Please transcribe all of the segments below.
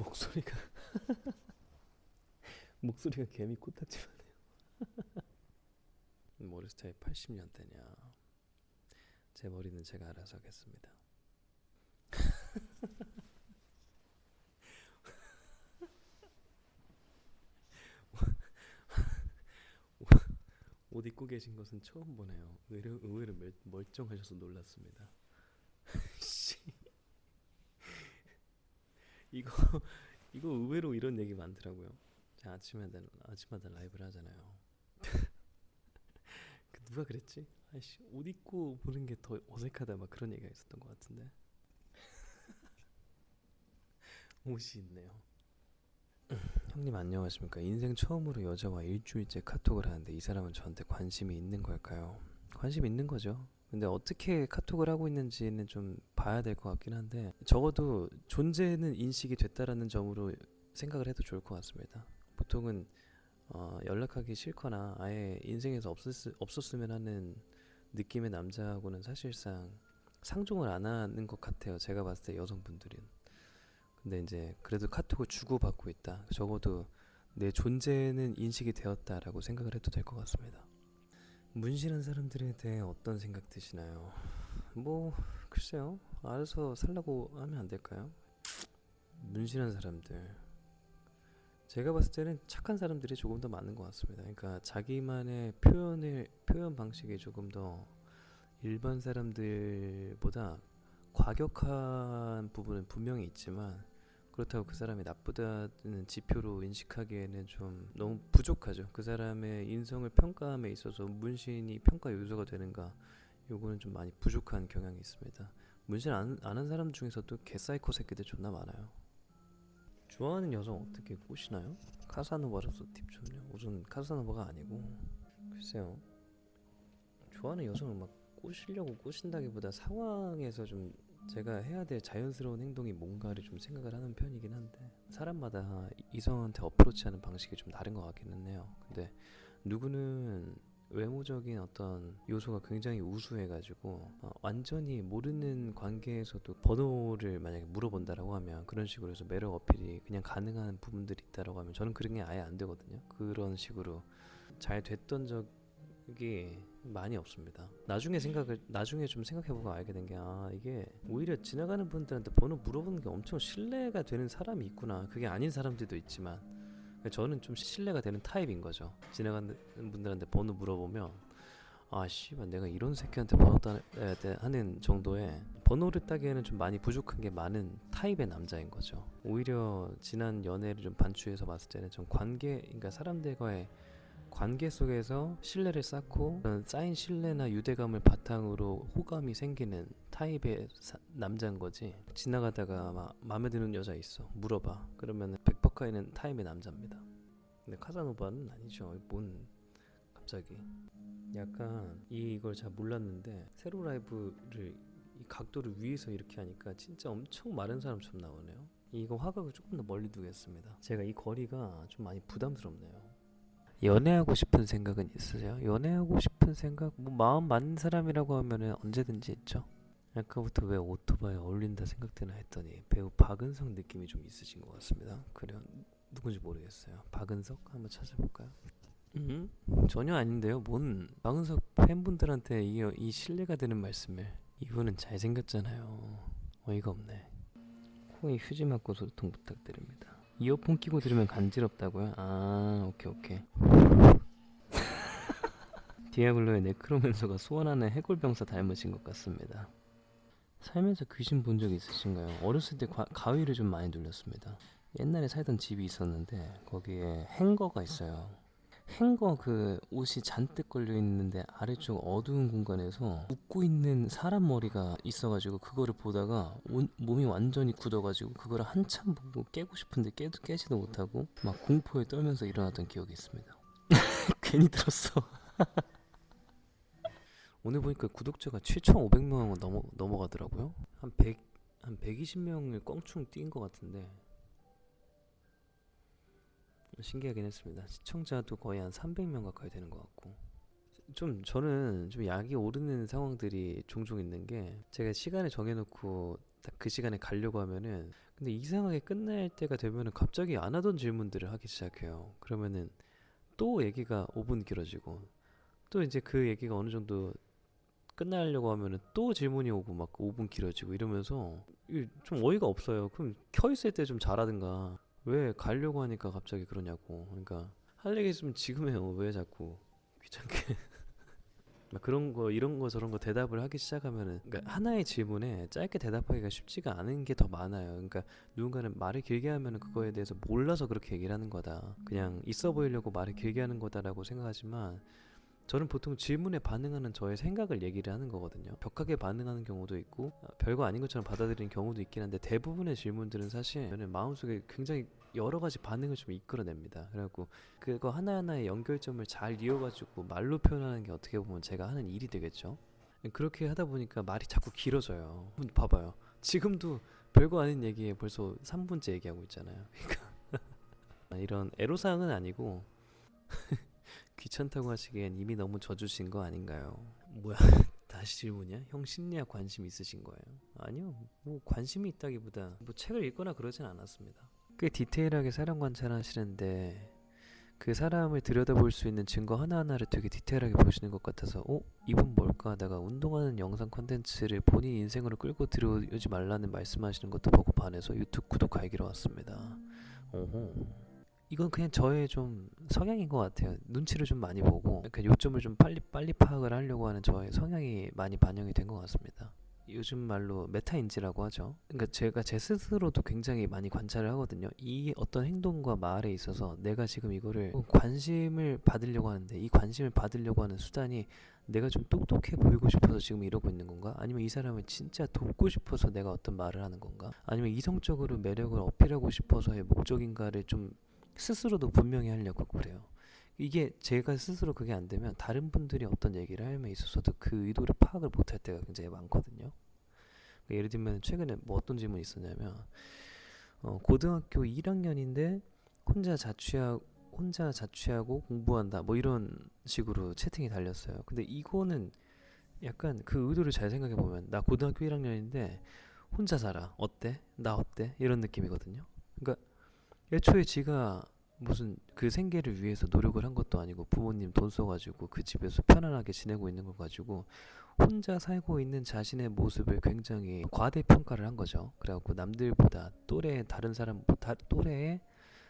목소리가 목소리가 개미 코딱지만해요. 머리 스타일 80년대냐? 제 머리는 제가 알아서 하겠습니다. 옷 입고 계신 것은 처음 보네요. 의외로, 의외로 멀, 멀쩡하셔서 놀랐습니다. 씨. 이거 이거 의외로 이런 얘기 많더라고요. 아침마다 아침마다 라이브를 하잖아요. 그 누가 그랬지? 아이씨 옷 입고 보는 게 더 어색하다 막 그런 얘기가 있었던 것 같은데. 옷이 있네요. 형님 안녕하십니까? 인생 처음으로 여자와 일주일째 카톡을 하는데 이 사람은 저한테 관심이 있는 걸까요? 관심 있는 거죠. 근데 어떻게 카톡을 하고 있는지는 좀 봐야 될 것 같긴 한데 적어도 존재는 인식이 됐다라는 점으로 생각을 해도 좋을 것 같습니다. 보통은 어, 연락하기 싫거나 아예 인생에서 없었, 없었으면 하는 느낌의 남자하고는 사실상 상종을 안 하는 것 같아요. 제가 봤을 때 여성분들은. 근데 이제 그래도 카톡을 주고받고 있다. 적어도 내 존재는 인식이 되었다라고 생각을 해도 될 것 같습니다. 문신한 사람들에 대해 어떤 생각 드시나요? 뭐 글쎄요. 알아서 살라고 하면 안 될까요? 문신한 사람들. 제가 봤을 때는 착한 사람들이 조금 더 많은 것 같습니다. 그러니까 자기만의 표현을 표현 방식이 조금 더 일반 사람들보다 과격한 부분은 분명히 있지만 그렇다고 그 사람이 나쁘다는 지표로 인식하기에는 좀 너무 부족하죠. 그 사람의 인성을 평가함에 있어서 문신이 평가 요소가 되는가 요거는 좀 많이 부족한 경향이 있습니다. 문신 안, 아는 사람 중에서도 개사이코 새끼들 존나 많아요. 좋아하는 여성 어떻게 꼬시나요? 카사노바로서 팁 좀요. 우선 카사노바가 아니고 글쎄요. 좋아하는 여성을 막 꼬시려고 꼬신다기보다 상황에서 좀 제가 해야 될 자연스러운 행동이 뭔가를 좀 생각을 하는 편이긴 한데 사람마다 이성한테 어프로치하는 방식이 좀 다른 것 같기는 해요. 근데 누구는 외모적인 어떤 요소가 굉장히 우수해가지고 어, 완전히 모르는 관계에서도 번호를 만약에 물어본다라고 하면 그런 식으로 해서 매력 어필이 그냥 가능한 부분들이 있다라고 하면 저는 그런 게 아예 안 되거든요. 그런 식으로 잘 됐던 적이 많이 없습니다. 나중에 생각을 나중에 좀 생각해보고 알게 된 게 아 이게 오히려 지나가는 분들한테 번호 물어보는 게 엄청 신뢰가 되는 사람이 있구나. 그게 아닌 사람들도 있지만 저는 좀 신뢰가 되는 타입인 거죠. 지나가는 분들한테 번호 물어보면 아 씨발 내가 이런 새끼한테 번호 따야 돼 하는 정도의 번호를 따기에는 좀 많이 부족한 게 많은 타입의 남자인 거죠. 오히려 지난 연애를 좀 반추해서 봤을 때는 좀 관계 그러니까 사람들과의 관계 속에서 신뢰를 쌓고 쌓인 신뢰나 유대감을 바탕으로 호감이 생기는 타입의 사- 남자인 거지. 지나가다가 막 마음에 드는 여자 있어. 물어봐. 그러면 100%가있는 타입의 남자입니다. 근데 카사노바는 아니죠. 뭔 갑자기. 약간 이- 이걸 잘 몰랐는데 세로 라이브를 이 각도를 위에서 이렇게 하니까 진짜 엄청 마른 사람처럼 나오네요. 이거 화각을 조금 더 멀리 두겠습니다. 제가 이 거리가 좀 많이 부담스럽네요 연애하고 싶은 생각은 있으세요? 연애하고 싶은 생각? 뭐 마음 맞는 사람이라고 하면은 언제든지 있죠. 아까부터 왜 오토바이에 어울린다 생각되나 했더니 배우 박은석 느낌이 좀 있으신 것 같습니다. 그래요. 누군지 모르겠어요. 박은석 한번 찾아볼까요? 음 전혀 아닌데요. 뭔 박은석 팬분들한테 이, 이 신뢰가 되는 말씀을 이분은 잘생겼잖아요. 어이가 없네. 코에 휴지 맞고 소통 부탁드립니다. 이어폰 끼고 들으면 간지럽다고요? 아 오케이 오케이 디아블로의 네크로맨서가 소원하는 해골병사 닮으신 것 같습니다 살면서 귀신 본 적 있으신가요? 어렸을 때 과- 가위를 좀 많이 눌렸습니다 옛날에 살던 집이 있었는데 거기에 행거가 있어요 행거 그 옷이 잔뜩 걸려 있는데 아래쪽 어두운 공간에서 웃고 있는 사람 머리가 있어가지고 그거를 보다가 온- 몸이 완전히 굳어가지고 그거를 한참 보고 깨고 싶은데 깨도 깨지도 못하고 막 공포에 떨면서 일어났던 기억이 있습니다. 괜히 들었어. 오늘 보니까 구독자가 7,500명 넘어 넘어가더라고요. 한 100, 한 120명을 껑충 뛴 것 같은데 신기하긴 했습니다. 시청자도 거의 한 300명 가까이 되는 것 같고 좀 저는 좀 약이 오르는 상황들이 종종 있는 게 제가 시간을 정해놓고 딱 그 시간에 가려고 하면은 근데 이상하게 끝날 때가 되면은 갑자기 안 하던 질문들을 하기 시작해요. 그러면은 또 얘기가 5분 길어지고 또 이제 그 얘기가 어느 정도 끝나려고 하면은 또 질문이 오고 막 5분 길어지고 이러면서 좀 어이가 없어요. 그럼 켜 있을 때 좀 잘하든가 왜 가려고 하니까 갑자기 그러냐고. 그러니까 할 얘기 있으면 지금 해요. 왜 자꾸 귀찮게. 막 그런 거 이런 거 저런 거 대답을 하기 시작하면은 그러니까 하나의 질문에 짧게 대답하기가 쉽지가 않은 게 더 많아요. 그러니까 누군가는 말을 길게 하면은 그거에 대해서 몰라서 그렇게 얘기를 하는 거다. 그냥 있어 보이려고 말을 길게 하는 거다라고 생각하지만 저는 보통 질문에 반응하는 저의 생각을 얘기를 하는 거거든요. 격하게 반응하는 경우도 있고 아, 별거 아닌 것처럼 받아들이는 경우도 있긴 한데 대부분의 질문들은 사실 저는 마음속에 굉장히 여러 가지 반응을 좀 이끌어냅니다. 그래갖고 그거 하나하나의 연결점을 잘 이어가지고 말로 표현하는 게 어떻게 보면 제가 하는 일이 되겠죠. 그렇게 하다 보니까 말이 자꾸 길어져요. 봐봐요. 지금도 별거 아닌 얘기에 벌써 3분째 얘기하고 있잖아요. 그러니까 이런 애로사항은 아니고 귀찮다고 하시기엔 이미 너무 져주신 거 아닌가요? 뭐야 다시 질문이야? 형 심리학 관심 있으신 거예요? 아니요 뭐 관심이 있다기보다 뭐 책을 읽거나 그러진 않았습니다 꽤 디테일하게 사람 관찰하시는데 그 사람을 들여다볼 수 있는 증거 하나하나를 되게 디테일하게 보시는 것 같아서 어? 이분 뭘까 하다가 운동하는 영상 컨텐츠를 본인 인생으로 끌고 들여오지 말라는 말씀하시는 것도 보고 반해서 유튜브 구독 갈기로 왔습니다 오호 이건 그냥 저의 좀 성향인 것 같아요. 눈치를 좀 많이 보고 약간 요점을 좀 빨리 빨리 파악을 하려고 하는 저의 성향이 많이 반영이 된 것 같습니다. 요즘 말로 메타인지라고 하죠. 그러니까 제가 제 스스로도 굉장히 많이 관찰을 하거든요. 이 어떤 행동과 말에 있어서 내가 지금 이거를 관심을 받으려고 하는데 이 관심을 받으려고 하는 수단이 내가 좀 똑똑해 보이고 싶어서 지금 이러고 있는 건가? 아니면 이 사람을 진짜 돕고 싶어서 내가 어떤 말을 하는 건가? 아니면 이성적으로 매력을 어필하고 싶어서의 목적인가를 좀 스스로도 분명히 하려고 그래요. 이게 제가 스스로 그게 안 되면 다른 분들이 어떤 얘기를 함에 있어서도 그 의도를 파악을 못할 때가 굉장히 많거든요. 그러니까 예를 들면 최근에 뭐 어떤 질문이 있었냐면 어, 고등학교 1학년인데 혼자 자취하고 혼자 자취하고 공부한다 뭐 이런 식으로 채팅이 달렸어요. 근데 이거는 약간 그 의도를 잘 생각해 보면 나 고등학교 1학년인데 혼자 살아 어때? 나 어때? 이런 느낌이거든요. 그러니까 애초에 지가 무슨 그 생계를 위해서 노력을 한 것도 아니고 부모님 돈 써가지고 그 집에서 편안하게 지내고 있는 걸 가지고 혼자 살고 있는 자신의 모습을 굉장히 과대평가를 한 거죠. 그래갖고 남들보다 또래 다른 사람 다, 또래의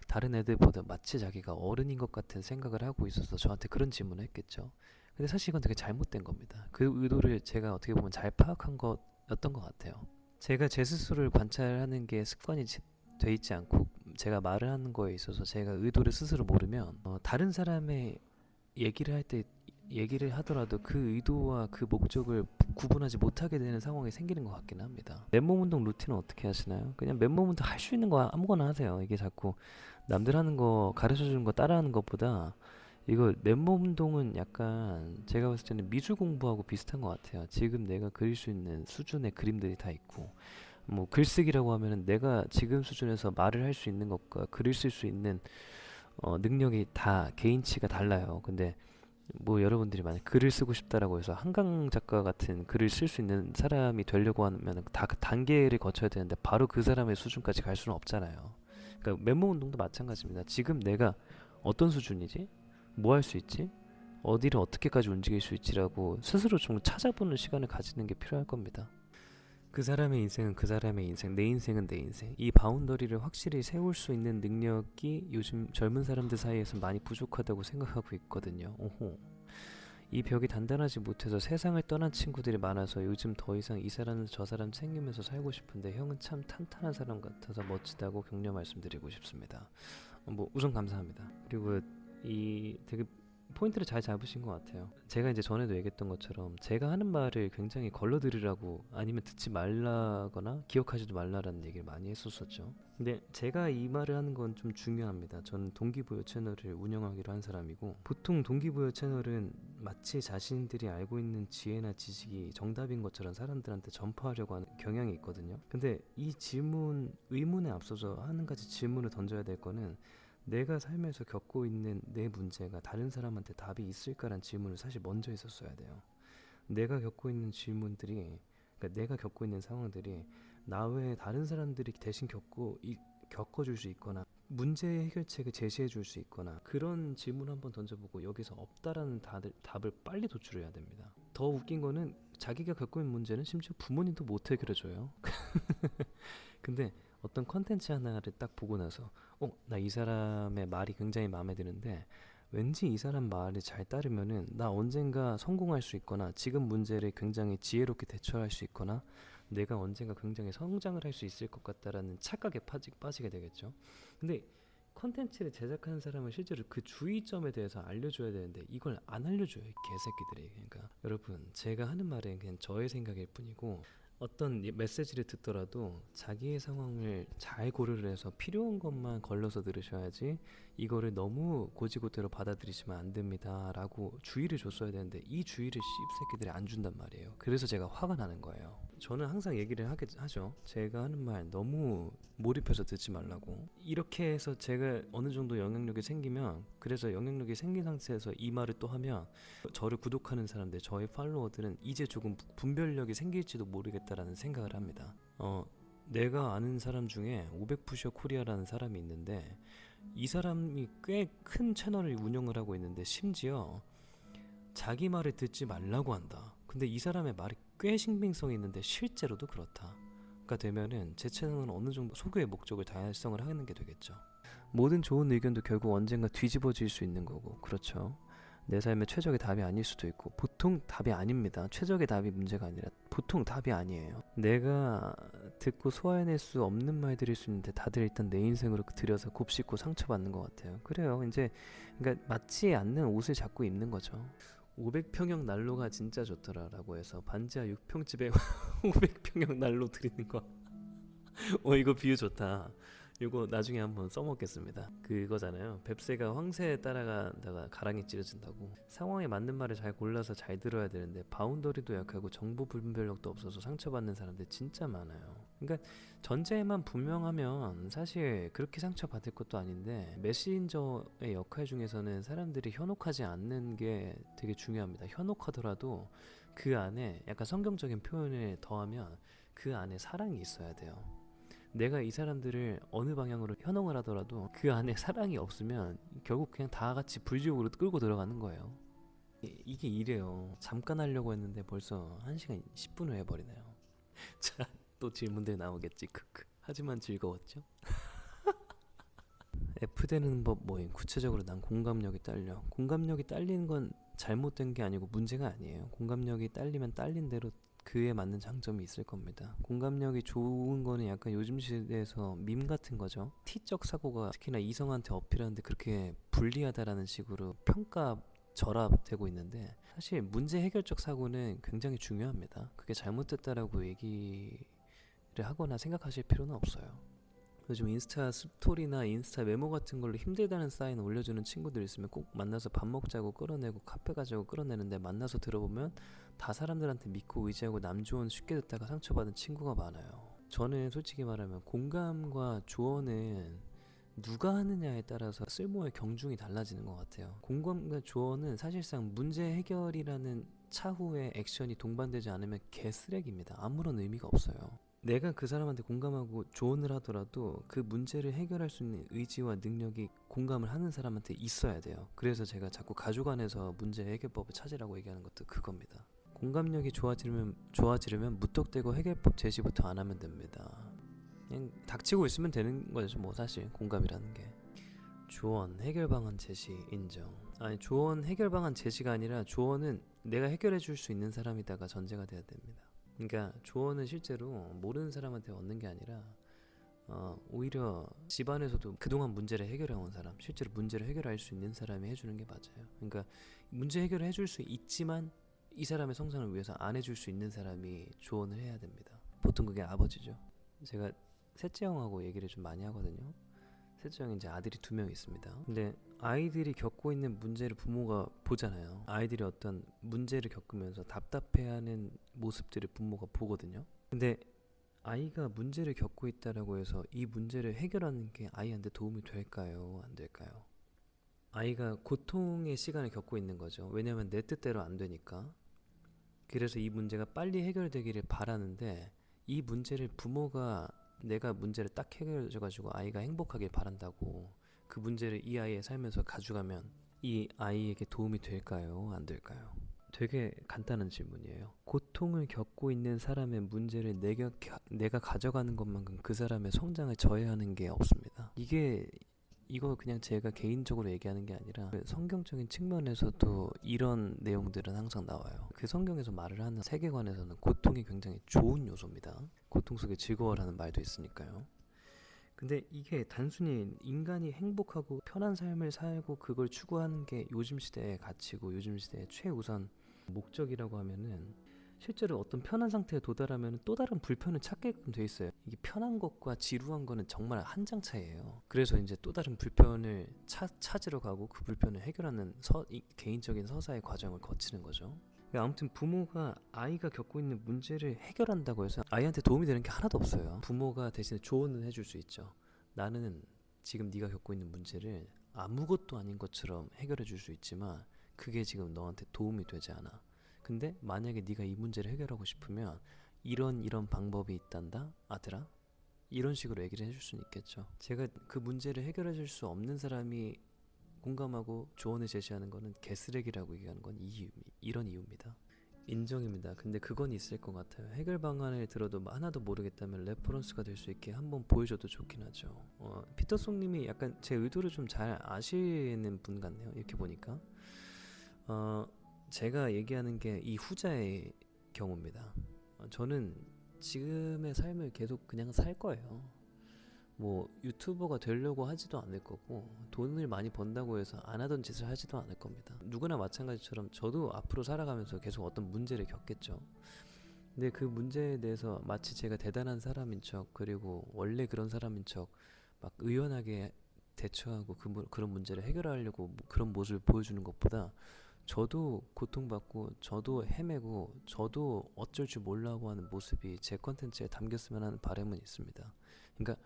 다른 애들보다 마치 자기가 어른인 것 같은 생각을 하고 있어서 저한테 그런 질문을 했겠죠. 근데 사실 이건 되게 잘못된 겁니다. 그 의도를 제가 어떻게 보면 잘 파악한 것였던 것 같아요. 제가 제 스스로를 관찰하는 게 습관이 지- 돼 있지 않고 제가 말을 하는 거에 있어서 제가 의도를 스스로 모르면 어, 다른 사람의 얘기를 할 때 얘기를 하더라도 그 의도와 그 목적을 구분하지 못하게 되는 상황이 생기는 것 같기는 합니다. 맨몸 운동 루틴은 어떻게 하시나요? 그냥 맨몸 운동 할 수 있는 거 아무거나 하세요. 이게 자꾸 남들 하는 거 가르쳐 주는 거 따라하는 것보다 이거 맨몸 운동은 약간 제가 봤을 때는 미술 공부하고 비슷한 것 같아요. 지금 내가 그릴 수 있는 수준의 그림들이 다 있고 뭐 글쓰기라고 하면은 내가 지금 수준에서 말을 할 수 있는 것과 글을 쓸 수 있는 어, 능력이 다 개인치가 달라요. 근데 뭐 여러분들이 만약 글을 쓰고 싶다라고 해서 한강 작가 같은 글을 쓸 수 있는 사람이 되려고 하면 다 그 단계를 거쳐야 되는데 바로 그 사람의 수준까지 갈 수는 없잖아요. 그러니까 맨몸 운동도 마찬가지입니다. 지금 내가 어떤 수준이지? 뭐 할 수 있지? 어디를 어떻게까지 움직일 수 있지라고 스스로 좀 찾아보는 시간을 가지는 게 필요할 겁니다. 그 사람의 인생은 그 사람의 인생, 내 인생은 내 인생. 이 바운더리를 확실히 세울 수 있는 능력이 요즘 젊은 사람들 사이에서 많이 부족하다고 생각하고 있거든요. 오호. 이 벽이 단단하지 못해서 세상을 떠난 친구들이 많아서 요즘 더 이상 이 사람 저 사람 챙기면서 살고 싶은데 형은 참 탄탄한 사람 같아서 멋지다고 격려 말씀드리고 싶습니다. 어, 뭐 우선 감사합니다. 그리고 이 되게 포인트를 잘 잡으신 것 같아요. 제가 이제 전에도 얘기했던 것처럼 제가 하는 말을 굉장히 걸러 들으라고 아니면 듣지 말라거나 기억하지도 말라라는 얘기를 많이 했었었죠. 근데 제가 이 말을 하는 건 좀 중요합니다. 저는 동기부여 채널을 운영하기로 한 사람이고 보통 동기부여 채널은 마치 자신들이 알고 있는 지혜나 지식이 정답인 것처럼 사람들한테 전파하려고 하는 경향이 있거든요. 근데 이 질문 의문에 앞서서 한 가지 질문을 던져야 될 거는 내가 삶에서 겪고 있는 내 문제가 다른 사람한테 답이 있을까란 질문을 사실 먼저 했었어야 돼요. 내가 겪고 있는 질문들이 그러니까 내가 겪고 있는 상황들이 나 외에 다른 사람들이 대신 겪고 이, 겪어줄 수 있거나 문제 해결책을 제시해 줄 수 있거나 그런 질문 한번 던져보고 여기서 없다라는 답을, 답을 빨리 도출해야 됩니다. 더 웃긴 거는 자기가 겪고 있는 문제는 심지어 부모님도 못 해결해 줘요. 근데 어떤 컨텐츠 하나를 딱 보고 나서 어, 나 이 사람의 말이 굉장히 마음에 드는데 왠지 이 사람 말을 잘 따르면은 나 언젠가 성공할 수 있거나 지금 문제를 굉장히 지혜롭게 대처할 수 있거나 내가 언젠가 굉장히 성장을 할 수 있을 것 같다라는 착각에 빠지, 빠지게 되겠죠. 근데 컨텐츠를 제작하는 사람은 실제로 그 주의점에 대해서 알려줘야 되는데 이걸 안 알려줘요 이 개새끼들이 그러니까 여러분 제가 하는 말은 그냥 저의 생각일 뿐이고 어떤 이 메시지를 듣더라도 자기의 상황을 잘 고려를 해서 필요한 것만 걸러서 들으셔야지 이거를 너무 고지고대로 받아들이시면 안 됩니다 라고 주의를 줬어야 되는데 이 주의를 씹새끼들이 안 준단 말이에요. 그래서 제가 화가 나는 거예요. 저는 항상 얘기를 하게 하죠. 제가 하는 말 너무 몰입해서 듣지 말라고. 이렇게 해서 제가 어느 정도 영향력이 생기면 그래서 영향력이 생긴 상태에서 이 말을 또 하면 저를 구독하는 사람들 저의 팔로워들은 이제 조금 분별력이 생길지도 모르겠다 라는 생각을 합니다 어 내가 아는 사람 중에 500푸셔 코리아라는 사람이 있는데 이 사람이 꽤 큰 채널을 운영을 하고 있는데 심지어 자기 말을 듣지 말라고 한다. 근데 이 사람의 말이 꽤 신빙성이 있는데 실제로도 그렇다. 가 되면은 제 채널은 어느 정도 소교의 목적을 달성을 하는 게 되겠죠. 모든 좋은 의견도 결국 언젠가 뒤집어질 수 있는 거고, 그렇죠. 내 삶의 최적의 답이 아닐 수도 있고, 보통 답이 아닙니다. 최적의 답이 문제가 아니라 보통 답이 아니에요. 내가 듣고 소화해낼 수 없는 말들일 수 있는데 다들 일단 내 인생으로 들여서 곱씹고 상처받는 것 같아요. 그래요. 이제 그러니까 맞지 않는 옷을 자꾸 입는 거죠. 500평형 난로가 진짜 좋더라라고 해서 반지하 6평집에 500평형 난로 드리는 거. 어 이거 비유 좋다. 이거 나중에 한번 써먹겠습니다. 그거잖아요. 뱁새가 황새에 따라가다가 가랑이 찌르진다고. 상황에 맞는 말을 잘 골라서 잘 들어야 되는데 바운더리도 약하고 정보 분별력도 없어서 상처받는 사람들 진짜 많아요. 그러니까 전제만 분명하면 사실 그렇게 상처받을 것도 아닌데 메신저의 역할 중에서는 사람들이 현혹하지 않는 게 되게 중요합니다. 현혹하더라도 그 안에 약간 성경적인 표현을 더하면 그 안에 사랑이 있어야 돼요. 내가 이 사람들을 어느 방향으로 현혹을 하더라도 그 안에 사랑이 없으면 결국 그냥 다 같이 불지옥으로 끌고 들어가는 거예요. 이- 이게 이래요. 잠깐 하려고 했는데 벌써 1시간 10분을 해버리네요. 자, 또 질문들 나오겠지. 크크. 하지만 즐거웠죠? F되는 법 뭐임? 구체적으로 난 공감력이 딸려. 공감력이 딸리는 건 잘못된 게 아니고 문제가 아니에요. 공감력이 딸리면 딸린 대로 그에 맞는 장점이 있을 겁니다. 공감력이 좋은 거는 약간 요즘 시대에서 밈 같은 거죠. T적 사고가 특히나 이성한테 어필하는데 그렇게 불리하다라는 식으로 평가 절하되고 있는데 사실 문제 해결적 사고는 굉장히 중요합니다. 그게 잘못됐다라고 얘기를 하거나 생각하실 필요는 없어요. 요즘 인스타 스토리나 인스타 메모 같은 걸로 힘들다는 사인 올려주는 친구들 있으면 꼭 만나서 밥 먹자고 끌어내고 카페 가자고 끌어내는데 만나서 들어보면 다 사람들한테 믿고 의지하고 남 조언 쉽게 듣다가 상처받은 친구가 많아요. 저는 솔직히 말하면 공감과 조언은 누가 하느냐에 따라서 쓸모의 경중이 달라지는 것 같아요. 공감과 조언은 사실상 문제 해결이라는 차후의 액션이 동반되지 않으면 개쓰레기입니다. 아무런 의미가 없어요. 내가 그 사람한테 공감하고 조언을 하더라도 그 문제를 해결할 수 있는 의지와 능력이 공감을 하는 사람한테 있어야 돼요. 그래서 제가 자꾸 가족 안에서 문제 해결법을 찾으라고 얘기하는 것도 그겁니다. 공감력이 좋아지려면 좋아지려면 무턱대고 해결법 제시부터 안 하면 됩니다. 그냥 닥치고 있으면 되는 거죠, 뭐 사실 공감이라는 게. 조언, 해결 방안 제시 인정. 아니 조언, 해결 방안 제시가 아니라 조언은 내가 해결해 줄 수 있는 사람이다가 전제가 돼야 됩니다. 그러니까 조언은 실제로 모르는 사람한테 얻는 게 아니라 어, 오히려 집안에서도 그동안 문제를 해결해 온 사람, 실제로 문제를 해결할 수 있는 사람이 해주는 게 맞아요. 그러니까 문제 해결을 해줄 수 있지만 이 사람의 성장을 위해서 안 해줄 수 있는 사람이 조언을 해야 됩니다. 보통 그게 아버지죠. 제가 셋째 형하고 얘기를 좀 많이 하거든요. 셋째 형이 이제 아들이 두 명 있습니다. 근데 아이들이 겪고 있는 문제를 부모가 보잖아요. 아이들이 어떤 문제를 겪으면서 답답해하는 모습들을 부모가 보거든요. 근데 아이가 문제를 겪고 있다라고 해서 이 문제를 해결하는 게 아이한테 도움이 될까요? 안 될까요? 아이가 고통의 시간을 겪고 있는 거죠. 왜냐면 내 뜻대로 안 되니까. 그래서 이 문제가 빨리 해결되기를 바라는데 이 문제를 부모가 내가 문제를 딱 해결해 가지고 아이가 행복하길 바란다고 그 문제를 이 아이의 삶에서 가져가면 이 아이에게 도움이 될까요? 안 될까요? 되게 간단한 질문이에요. 고통을 겪고 있는 사람의 문제를 내가, 가- 내가 가져가는 것만큼 그 사람의 성장을 저해하는 게 없습니다. 이게 이거 그냥 제가 개인적으로 얘기하는 게 아니라 그 성경적인 측면에서도 이런 내용들은 항상 나와요. 그 성경에서 말을 하는 세계관에서는 고통이 굉장히 좋은 요소입니다. 고통 속에 즐거워라는 말도 있으니까요. 근데 이게 단순히 인간이 행복하고 편한 삶을 살고 그걸 추구하는 게 요즘 시대의 가치고 요즘 시대의 최우선 목적이라고 하면은 실제로 어떤 편한 상태에 도달하면 또 다른 불편을 찾게끔 돼 있어요. 이게 편한 것과 지루한 거는 정말 한 장 차이예요. 그래서 이제 또 다른 불편을 차, 찾으러 가고 그 불편을 해결하는 서, 이, 개인적인 서사의 과정을 거치는 거죠. 아무튼 부모가 아이가 겪고 있는 문제를 해결한다고 해서 아이한테 도움이 되는 게 하나도 없어요. 부모가 대신에 조언은 해줄 수 있죠. 나는 지금 네가 겪고 있는 문제를 아무것도 아닌 것처럼 해결해 줄 수 있지만 그게 지금 너한테 도움이 되지 않아. 근데 만약에 네가 이 문제를 해결하고 싶으면 이런 이런 방법이 있단다 아들아 이런 식으로 얘기를 해줄 수는 있겠죠 제가 그 문제를 해결해 줄 수 없는 사람이 공감하고 조언을 제시하는 거는 개쓰레기라고 얘기하는 건 이유, 이런 이유입니다. 인정입니다. 근데 그건 있을 것 같아요. 해결 방안을 들어도 하나도 모르겠다면 레퍼런스가 될 수 있게 한번 보여줘도 좋긴 하죠. 어, 피터송님이 약간 제 의도를 좀 잘 아시는 분 같네요. 이렇게 보니까. 어, 제가 얘기하는 게 이 후자의 경우입니다. 어, 저는 지금의 삶을 계속 그냥 살 거예요. 뭐 유튜버가 되려고 하지도 않을 거고 돈을 많이 번다고 해서 안 하던 짓을 하지도 않을 겁니다. 누구나 마찬가지처럼 저도 앞으로 살아가면서 계속 어떤 문제를 겪겠죠. 근데 그 문제에 대해서 마치 제가 대단한 사람인 척 그리고 원래 그런 사람인 척 막 의연하게 대처하고 그, 그런 문제를 해결하려고 뭐 그런 모습을 보여주는 것보다 저도 고통받고 저도 헤매고 저도 어쩔 줄 몰라고 하는 모습이 제 컨텐츠에 담겼으면 하는 바람은 있습니다. 그러니까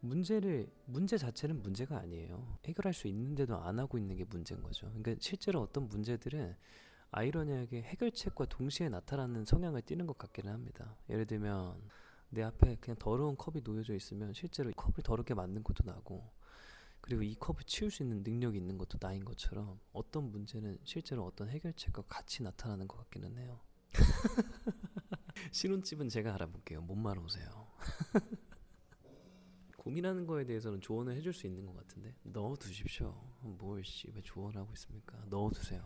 문제를 문제 자체는 문제가 아니에요. 해결할 수 있는데도 안 하고 있는 게 문제인 거죠. 그러니까 실제로 어떤 문제들은 아이러니하게 해결책과 동시에 나타나는 성향을 띠는 것 같기는 합니다. 예를 들면 내 앞에 그냥 더러운 컵이 놓여져 있으면 실제로 이 컵을 더럽게 만든 것도 나고 그리고 이 컵을 치울 수 있는 능력이 있는 것도 나인 것처럼 어떤 문제는 실제로 어떤 해결책과 같이 나타나는 것 같기는 해요. 신혼집은 제가 알아볼게요. 몸만 오세요. 고민하는 거에 대해서는 조언을 해줄 수 있는 것 같은데 넣어두십시오. 뭘 씨, 왜 조언하고 있습니까? 넣어두세요.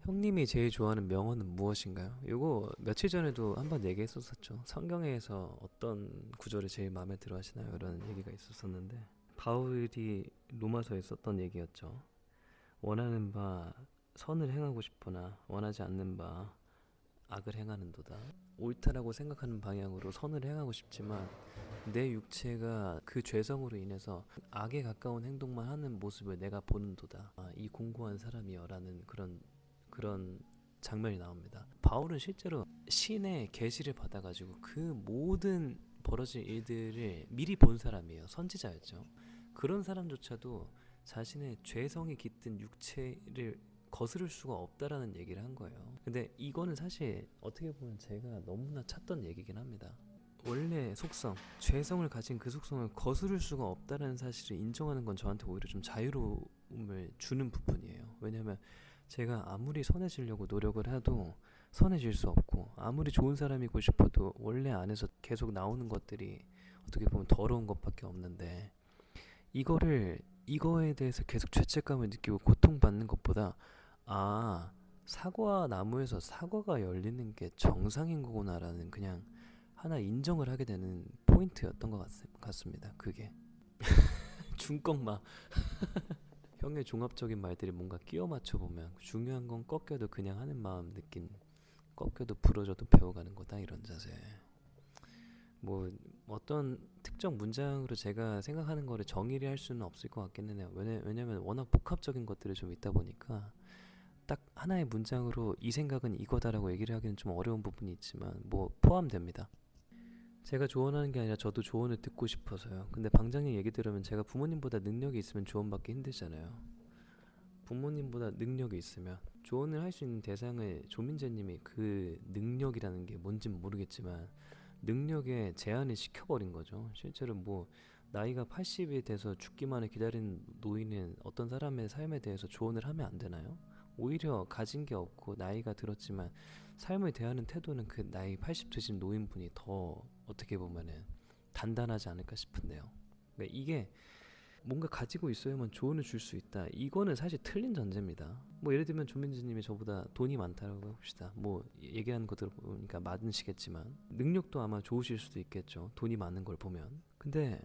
형님이 제일 좋아하는 명언은 무엇인가요? 이거 며칠 전에도 한번 얘기했었었죠. 성경에서 어떤 구절이 제일 마음에 들어 하시나요? 이런 얘기가 있었었는데 바울이 로마서에 썼던 얘기였죠. 원하는 바 선을 행하고 싶으나 원하지 않는 바 악을 행하는도다. 옳다라고 생각하는 방향으로 선을 행하고 싶지만 내 육체가 그 죄성으로 인해서 악에 가까운 행동만 하는 모습을 내가 보는도다. 아, 이 공고한 사람이여라는 그런 그런 장면이 나옵니다. 바울은 실제로 신의 계시를 받아가지고 그 모든 벌어질 일들을 미리 본 사람이에요. 선지자였죠. 그런 사람조차도 자신의 죄성이 깃든 육체를 거스를 수가 없다라는 얘기를 한 거예요. 근데 이거는 사실 어떻게 보면 제가 너무나 찾던 얘기긴 합니다. 원래 속성, 죄성을 가진 그 속성을 거스를 수가 없다라는 사실을 인정하는 건 저한테 오히려 좀 자유로움을 주는 부분이에요. 왜냐하면 제가 아무리 선해지려고 노력을 해도 선해질 수 없고 아무리 좋은 사람이고 싶어도 원래 안에서 계속 나오는 것들이 어떻게 보면 더러운 것밖에 없는데 이거를 이거에 대해서 계속 죄책감을 느끼고 고통받는 것보다 아 사과 나무에서 사과가 열리는 게 정상인 거구나라는 그냥 하나 인정을 하게 되는 포인트였던 것 같, 같습니다. 그게 중꺾마 형의 종합적인 말들이 뭔가 끼워 맞춰 보면 중요한 건 꺾여도 그냥 하는 마음 느낀 꺾여도 부러져도 배워가는 거다 이런 자세. 뭐 어떤 특정 문장으로 제가 생각하는 거를 정의를 할 수는 없을 것 같기는 해요. 왜냐, 왜냐면 워낙 복합적인 것들이 좀 있다 보니까 딱 하나의 문장으로 이 생각은 이거다라고 얘기를 하기는 좀 어려운 부분이 있지만 뭐 포함됩니다. 제가 조언하는 게 아니라 저도 조언을 듣고 싶어서요. 근데 방장님 얘기 들으면 제가 부모님보다 능력이 있으면 조언받기 힘들잖아요. 부모님보다 능력이 있으면 조언을 할 수 있는 대상을 조민재님이 그 능력이라는 게 뭔진 모르겠지만 능력에 제한을 시켜버린 거죠. 실제로 뭐 나이가 80이 돼서 죽기만을 기다리는 노인은 어떤 사람의 삶에 대해서 조언을 하면 안 되나요? 오히려 가진 게 없고 나이가 들었지만 삶을 대하는 태도는 그 나이 80 드신 노인분이 더 어떻게 보면은 단단하지 않을까 싶은데요. 그러니까 이게 뭔가 가지고 있어야만 조언을 줄 수 있다. 이거는 사실 틀린 전제입니다. 뭐 예를 들면 조민지님이 저보다 돈이 많다라고 해봅시다. 뭐 얘기하는 거 들어보니까 맞으시겠지만 능력도 아마 좋으실 수도 있겠죠. 돈이 많은 걸 보면. 근데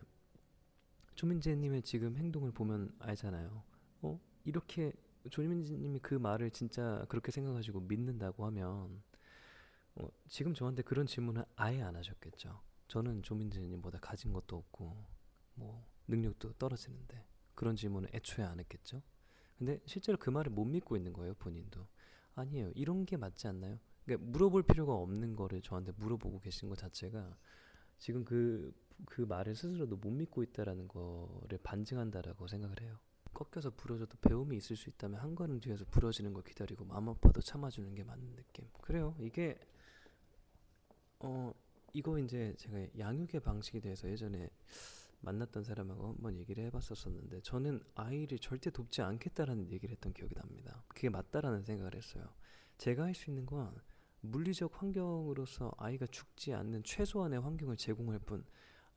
조민지님의 지금 행동을 보면 알잖아요. 어 이렇게 조민지님이 그 말을 진짜 그렇게 생각하시고 믿는다고 하면 어, 지금 저한테 그런 질문을 아예 안 하셨겠죠. 저는 조민지님보다 가진 것도 없고 뭐 능력도 떨어지는데 그런 질문을 애초에 안 했겠죠. 근데 실제로 그 말을 못 믿고 있는 거예요, 본인도. 아니에요. 이런 게 맞지 않나요? 그러니까 물어볼 필요가 없는 거를 저한테 물어보고 계신 것 자체가 지금 그, 그 말을 스스로도 못 믿고 있다라는 거를 반증한다라고 생각을 해요. 꺾여서 부러져도 배움이 있을 수 있다면 한 걸음 뒤에서 부러지는 걸 기다리고 마음 아파도 참아주는 게 맞는 느낌. 그래요. 이게 어 이거 이제 제가 양육의 방식에 대해서 예전에 만났던 사람하고 한번 얘기를 해봤었었는데 저는 아이를 절대 돕지 않겠다라는 얘기를 했던 기억이 납니다. 그게 맞다라는 생각을 했어요. 제가 할 수 있는 건 물리적 환경으로서 아이가 죽지 않는 최소한의 환경을 제공할 뿐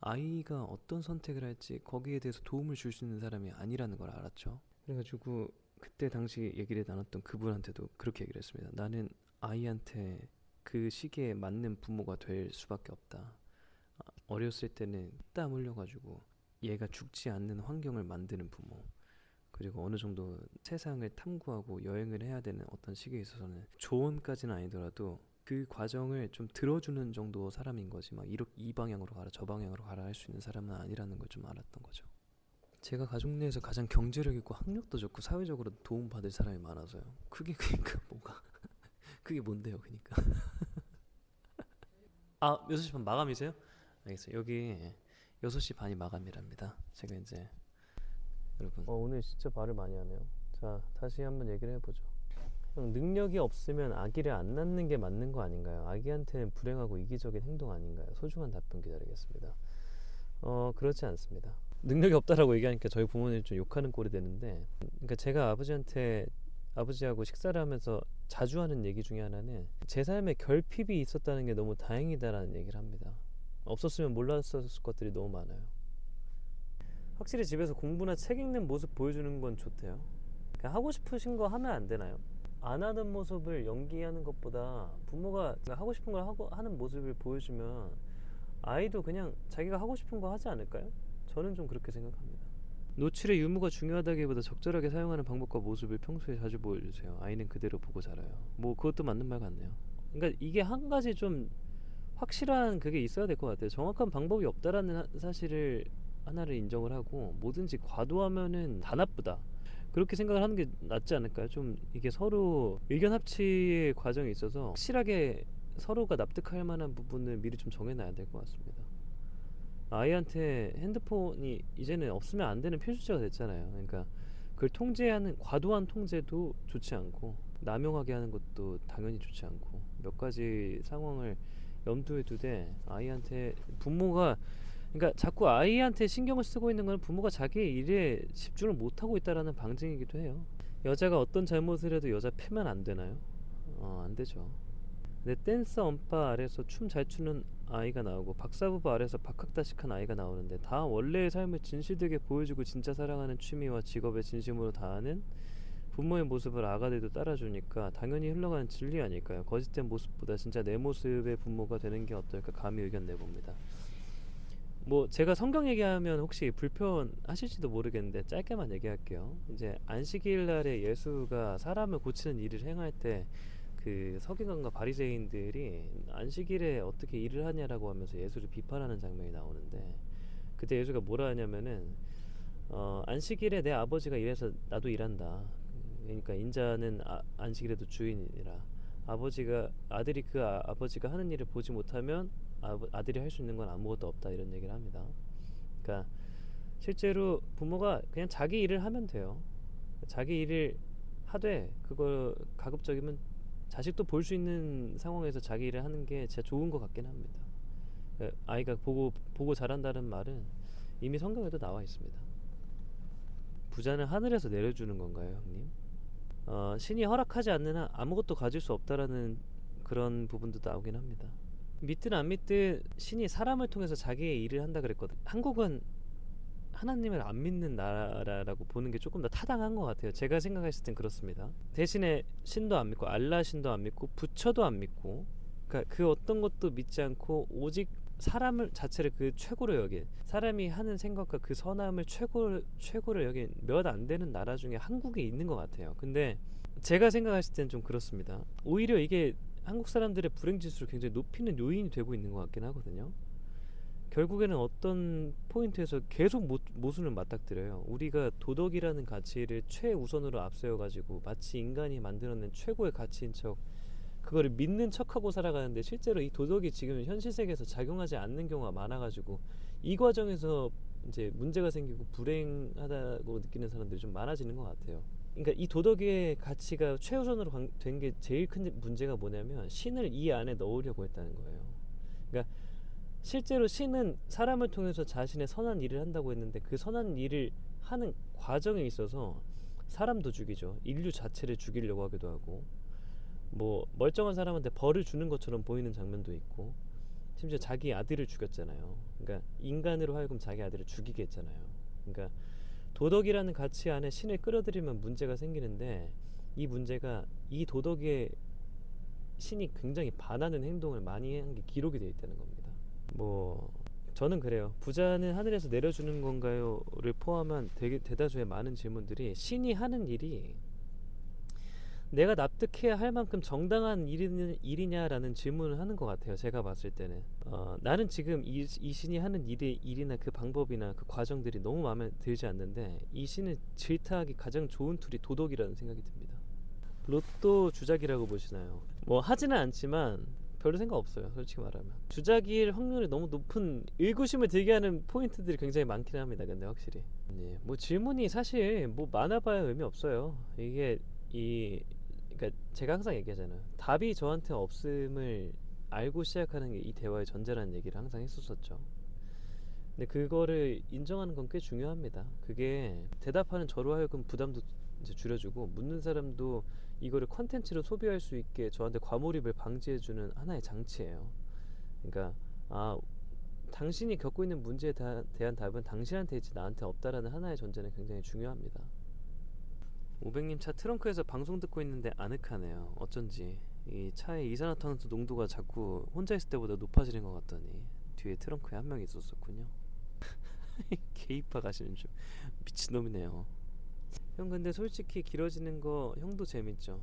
아이가 어떤 선택을 할지 거기에 대해서 도움을 줄 수 있는 사람이 아니라는 걸 알았죠. 그래가지고 그때 당시 얘기를 나눴던 그분한테도 그렇게 얘기를 했습니다. 나는 아이한테 그 시기에 맞는 부모가 될 수밖에 없다. 아, 어렸을 때는 땀 흘려가지고 얘가 죽지 않는 환경을 만드는 부모 그리고 어느 정도 세상을 탐구하고 여행을 해야 되는 어떤 시기에 있어서는 조언까지는 아니더라도 그 과정을 좀 들어주는 정도 사람인 거지 막 이렇게 이 방향으로 가라 저 방향으로 가라 할 수 있는 사람은 아니라는 걸 좀 알았던 거죠. 제가 가족 내에서 가장 경제력 있고 학력도 좋고 사회적으로 도움 받을 사람이 많아서요. 그게 그니까 뭐가 그게 뭔데요, 그니까. 아, 6시 반 마감이세요? 알겠어요. 여기 6시 반이 마감이랍니다. 제가 이제 여러분 어, 오늘 진짜 말을 많이 하네요. 자, 다시 한번 얘기를 해보죠. 형, 능력이 없으면 아기를 안 낳는 게 맞는 거 아닌가요? 아기한테는 불행하고 이기적인 행동 아닌가요? 소중한 답변 기다리겠습니다. 어, 그렇지 않습니다. 능력이 없다라고 얘기하니까 저희 부모님 좀 욕하는 꼴이 되는데, 그러니까 제가 아버지한테 아버지하고 식사를 하면서 자주 하는 얘기 중에 하나는 제 삶에 결핍이 있었다는 게 너무 다행이다라는 얘기를 합니다. 없었으면 몰랐을 것들이 너무 많아요. 확실히 집에서 공부나 책 읽는 모습 보여주는 건 좋대요. 그냥 하고 싶으신 거 하면 안 되나요? 안 하는 모습을 연기하는 것보다 부모가 하고 싶은 걸 하고 하는 모습을 보여주면 아이도 그냥 자기가 하고 싶은 거 하지 않을까요? 저는 좀 그렇게 생각합니다. 노출의 유무가 중요하다기보다 적절하게 사용하는 방법과 모습을 평소에 자주 보여주세요. 아이는 그대로 보고 자라요. 뭐 그것도 맞는 말 같네요. 그러니까 이게 한 가지 좀 확실한 그게 있어야 될 것 같아요. 정확한 방법이 없다라는 하- 사실을 하나를 인정을 하고 뭐든지 과도하면은 다 나쁘다. 그렇게 생각을 하는 게 낫지 않을까요? 좀 이게 서로 의견 합치의 과정에 있어서 확실하게 서로가 납득할 만한 부분을 미리 좀 정해놔야 될 것 같습니다. 아이한테 핸드폰이 이제는 없으면 안 되는 필수제가 됐잖아요. 그러니까 그걸 통제하는 과도한 통제도 좋지 않고 남용하게 하는 것도 당연히 좋지 않고 몇 가지 상황을 염두에 두되 아이한테 부모가 그러니까 자꾸 아이한테 신경을 쓰고 있는 건 부모가 자기의 일에 집중을 못 하고 있다라는 방증이기도 해요. 여자가 어떤 잘못을 해도 여자 패면 안 되나요? 어, 안 되죠. 근데 댄스 엄빠 아래서 춤 잘 추는 아이가 나오고 박사부부 아래서 박학다식한 아이가 나오는데 다 원래의 삶을 진실되게 보여주고 진짜 사랑하는 취미와 직업에 진심으로 다하는 부모의 모습을 아가들도 따라주니까 당연히 흘러가는 진리 아닐까요? 거짓된 모습보다 진짜 내 모습의 부모가 되는 게 어떨까 감히 의견 내봅니다. 뭐 제가 성경 얘기하면 혹시 불편하실지도 모르겠는데 짧게만 얘기할게요. 이제 안식일 날에 예수가 사람을 고치는 일을 행할 때 그 서기관과 바리새인들이 안식일에 어떻게 일을 하냐라고 하면서 예수를 비판하는 장면이 나오는데 그때 예수가 뭐라 하냐면은 어, 안식일에 내 아버지가 일해서 나도 일한다. 그러니까 인자는 아, 안식일에도 주인이라 아버지가 아들이 그 아, 아버지가 하는 일을 보지 못하면 아, 아들이 할 수 있는 건 아무것도 없다 이런 얘기를 합니다. 그러니까 실제로 부모가 그냥 자기 일을 하면 돼요. 자기 일을 하되 그걸 가급적이면 자식도 볼 수 있는 상황에서 자기 일을 하는 게 진짜 좋은 것 같긴 합니다. 그 아이가 보고 보고 자란다는 말은 이미 성경에도 나와 있습니다. 부자는 하늘에서 내려주는 건가요, 형님? 어, 신이 허락하지 않는 한 아무것도 가질 수 없다라는 그런 부분도 나오긴 합니다. 믿든 안 믿든 신이 사람을 통해서 자기의 일을 한다 그랬거든. 한국은 하나님을 안 믿는 나라라고 보는 게 조금 더 타당한 것 같아요. 제가 생각했을 땐 그렇습니다. 대신에 신도 안 믿고 알라 신도 안 믿고 부처도 안 믿고 그러니까 그 어떤 것도 믿지 않고 오직 사람을 자체를 그 최고로 여긴 사람이 하는 생각과 그 선함을 최고 최고로 여긴 몇 안 되는 나라 중에 한국에 있는 것 같아요. 근데 제가 생각했을 땐 좀 그렇습니다. 오히려 이게 한국 사람들의 불행 지수를 굉장히 높이는 요인이 되고 있는 것 같긴 하거든요. 결국에는 어떤 포인트에서 계속 모, 모순을 맞닥뜨려요. 우리가 도덕이라는 가치를 최우선으로 앞세워 가지고 마치 인간이 만들어낸 최고의 가치인 척 그거를 믿는 척하고 살아가는데 실제로 이 도덕이 지금 현실 세계에서 작용하지 않는 경우가 많아가지고 이 과정에서 이제 문제가 생기고 불행하다고 느끼는 사람들이 좀 많아지는 것 같아요. 그러니까 이 도덕의 가치가 최우선으로 된 게 제일 큰 문제가 뭐냐면 신을 이 안에 넣으려고 했다는 거예요. 그러니까 실제로 신은 사람을 통해서 자신의 선한 일을 한다고 했는데 그 선한 일을 하는 과정에 있어서 사람도 죽이죠. 인류 자체를 죽이려고 하기도 하고 뭐 멀쩡한 사람한테 벌을 주는 것처럼 보이는 장면도 있고 심지어 자기 아들을 죽였잖아요. 그러니까 인간으로 하여금 자기 아들을 죽이게 했잖아요. 그러니까 도덕이라는 가치 안에 신을 끌어들이면 문제가 생기는데 이 문제가 이 도덕에 신이 굉장히 반하는 행동을 많이 한 게 기록이 되어 있다는 겁니다. 뭐 저는 그래요. 부자는 하늘에서 내려주는 건가요?를 포함한 되게 대다수의 많은 질문들이 신이 하는 일이 내가 납득해야 할 만큼 정당한 일이, 일이냐 라는 질문을 하는 것 같아요. 제가 봤을 때는 어, 나는 지금 이, 이 신이 하는 일의 일이나 그 방법이나 그 과정들이 너무 마음에 들지 않는데 이 신을 질타하기 가장 좋은 툴이 도덕이라는 생각이 듭니다. 로또 주작이라고 보시나요? 뭐 하지는 않지만 별로 생각 없어요. 솔직히 말하면 주작일 확률이 너무 높은 의구심을 들게 하는 포인트들이 굉장히 많긴 합니다. 근데 확실히 예, 뭐 질문이 사실 뭐 많아봐야 의미 없어요. 이게 이 그러니까 제가 항상 얘기하잖아요. 답이 저한테 없음을 알고 시작하는 게 이 대화의 전제라는 얘기를 항상 했었었죠. 근데 그거를 인정하는 건 꽤 중요합니다. 그게 대답하는 저로 하여금 부담도 이제 줄여주고 묻는 사람도 이거를 컨텐츠로 소비할 수 있게 저한테 과몰입을 방지해주는 하나의 장치예요. 그러니까 아 당신이 겪고 있는 문제에 다- 대한 답은 당신한테 있지 나한테 없다라는 하나의 전제는 굉장히 중요합니다. 500님 차 트렁크에서 방송 듣고 있는데 아늑하네요. 어쩐지 이 차에 이산화탄소 농도가 자꾸 혼자 있을 때보다 높아지는 것 같더니 뒤에 트렁크에 한 명 있었었군요. 개입파 가시는 중 미친놈이네요. 형 근데 솔직히 길어지는 거 형도 재밌죠?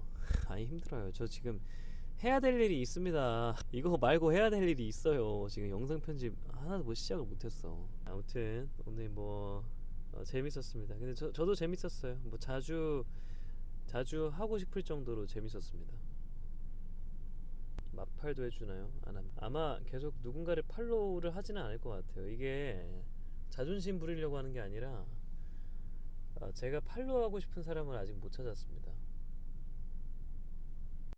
아니 힘들어요. 저 지금 해야 될 일이 있습니다. 이거 말고 해야 될 일이 있어요. 지금 영상 편집 하나도 뭐 시작을 못했어. 아무튼 오늘 뭐 어, 재밌었습니다. 근데 저, 저도 재밌었어요. 뭐 자주 자주 하고 싶을 정도로 재밌었습니다. 마팔도 해주나요? 안 합니다. 아마 계속 누군가를 팔로우를 하지는 않을 것 같아요. 이게 자존심 부리려고 하는 게 아니라 어, 제가 팔로우하고 싶은 사람을 아직 못 찾았습니다.